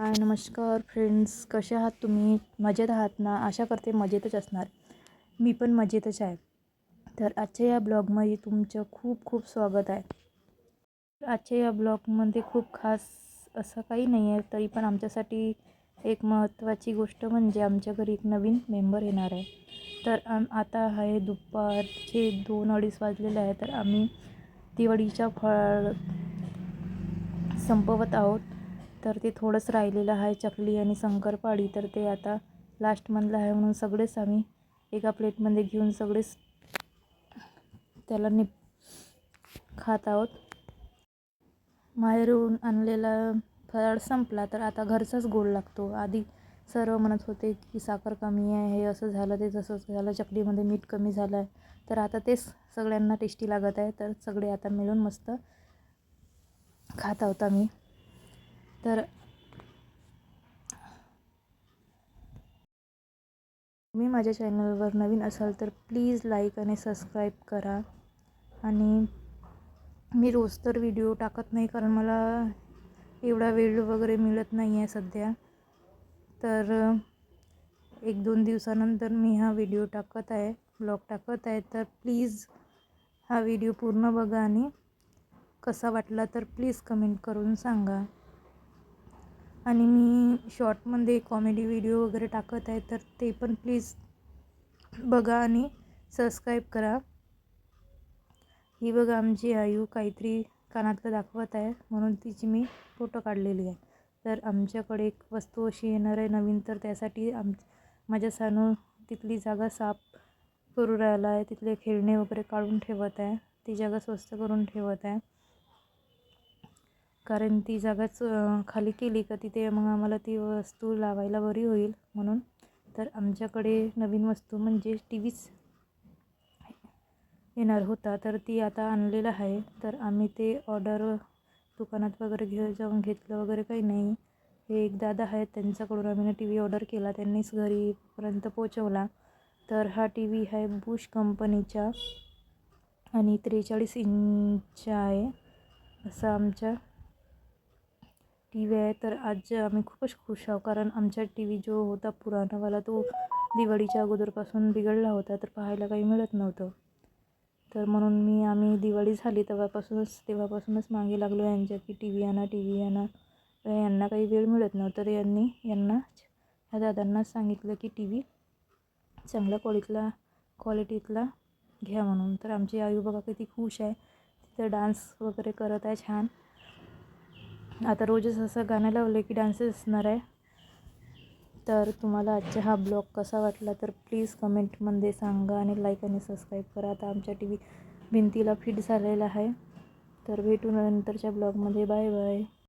हाय नमस्कार फ्रेंड्स कसे आहात तुम्ही? मजेत आहात ना? आशा करते मजेतच असणार. मी पण मजेतच आहे. तर आजच्या या ब्लॉगमध्ये तुमचं खूप खूप स्वागत आहे. आजच्या या ब्लॉगमध्ये खूप खास असं काही नाही आहे तरी पण आमच्यासाठी एक महत्त्वाची गोष्ट म्हणजे आमच्या घरी एक नवीन मेंबर येणार आहे. तर आम आता आहे दुपारचे दोन अडीच वाजलेले आहे तर आम्ही दिवाळीच्या फळ संपवत आहोत. तर ते थोडंच राहिलेलं आहे चकली आणि शंकरपाळी. तर ते आता लास्टमधलं आहे म्हणून सगळेच आम्ही एका प्लेटमध्ये घेऊन सगळेच त्याला निप खात आहोत. माहेरून आणलेला फराळ संपला तर आता घरचाच गोड लागतो. आधी सर्व म्हणत होते की साखर कमी आहे हे असं झालं ते तसंच झालं चकलीमध्ये मीठ कमी झालं आहे. तर आता तेच सगळ्यांना टेस्टी लागत आहे तर सगळे आता मिळून मस्त खात आहोत आम्ही. तर तुम्ही माझ्या चॅनलवर नवीन असाल तर प्लीज लाईक आणि सबस्क्राईब करा. आणि मी रोज तर व्हिडिओ टाकत नाही कारण मला एवढा वेळ वगैरे मिळत नाही आहे सध्या. तर एक दोन दिवसानंतर मी हा व्हिडिओ टाकत आहे ब्लॉग टाकत आहे. तर प्लीज हा व्हिडिओ पूर्ण बघा आणि कसा वाटला तर प्लीज कमेंट करून सांगा. आणि मी शॉर्टमध्ये कॉमेडी व्हिडिओ वगैरे टाकत आहे तर ते पण प्लीज बघा आणि सबस्क्राईब करा. ही बघा आमची आयू काहीतरी कानातलं दाखवत आहे म्हणून तिची मी फोटो काढलेली आहे. तर आमच्याकडे एक वस्तू अशी येणार आहे नवीन तर त्यासाठी आम माझ्या सानू तिथली जागा साफ करू राहिला आहे तिथले खेळणे वगैरे काढून ठेवत आहे ती जागा स्वस्त करून ठेवत आहे. कारण ती जागाच खाली केली का तिथे मग आम्हाला ती वस्तू लावायला बरी होईल म्हणून. तर आमच्याकडे नवीन वस्तू म्हणजे टी व्हीच येणार होता. तर ती आता आणलेलं आहे. तर आम्ही ते ऑर्डर दुकानात वगैरे घे जाऊन घेतलं वगैरे काही नाही. हे एक दादा आहेत त्यांच्याकडून आम्ही टी व्ही ऑर्डर केला. त्यांनीच घरीपर्यंत पोचवला तर हा टी व्ही आहे बुश कंपनीचा आणि त्रेचाळीस इंच आहे असं आमच्या टी व्ही आहे तर आज आम्ही खूपच खुश आहोत. कारण आमचा टी व्ही जो होता पुराणावाला तो दिवाळीच्या अगोदरपासून बिघडला होता तर पाहायला काही मिळत नव्हतं. तर म्हणून मी आम्ही दिवाळी झाली तेव्हापासूनच तेव्हापासूनच मागे लागलो यांच्या की टी व्ही आणा टी व्ही आणा यांना काही वेळ मिळत नव्हतं. तर यांनी यांना ह्या दादांनाच सांगितलं की टी व्ही चांगल्या क्वालिटीला क्वालिटीतला घ्या म्हणून. तर आमची आई बाबा किती खुश आहे. तिथं डान्स वगैरे करत आहे छान. आता रोजच असं गाणं लावलं की डान्सेस असणार आहे. तर तुम्हाला आजचा हा ब्लॉग कसा वाटला तर प्लीज कमेंटमध्ये सांगा आणि लाईक आणि सबस्क्राईब करा. आता आमच्या टी व्ही भिंतीला फिट झालेला आहे. तर भेटू नंतरच्या ब्लॉगमध्ये. Bye bye